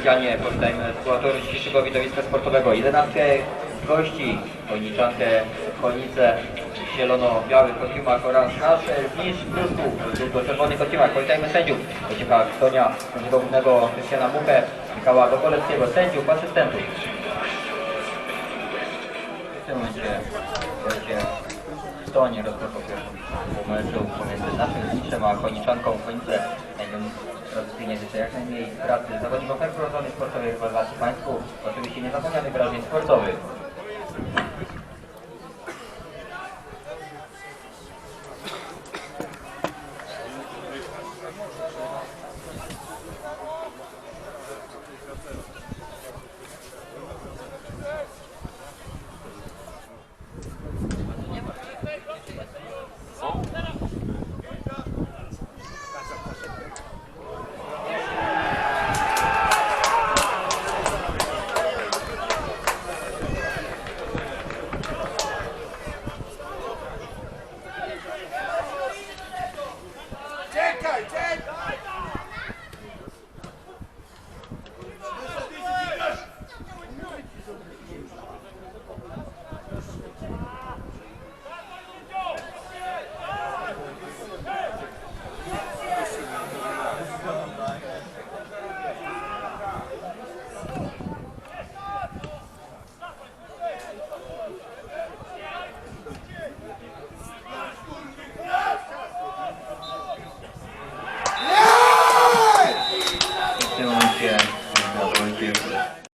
oficjalnie powitajmy sytuatorów dzisiejszego widowiska sportowego. Jedenastkę gości, Chojniczankę, Chojnice w zielono-białych kostiumach oraz nasz mistrz Pruszków w żółto-czerwonych kostiumach. Powitajmy sędziów, Wojciecha Ktonia, sędziego głównego Krystiana Muchę, Michała Gokoleckiego, sędziów, asystentów. W tym momencie Stonie rozpoczął pierwszą meczu pomiędzy naszym mistrzem a. Chojnice znajdą tradycyjnie życzę jak najmniej pracy zawodnikom w relacji Państwu. Oczywiście niezapomnianych wyrażeń sportowych. Hey, Ted! Yeah.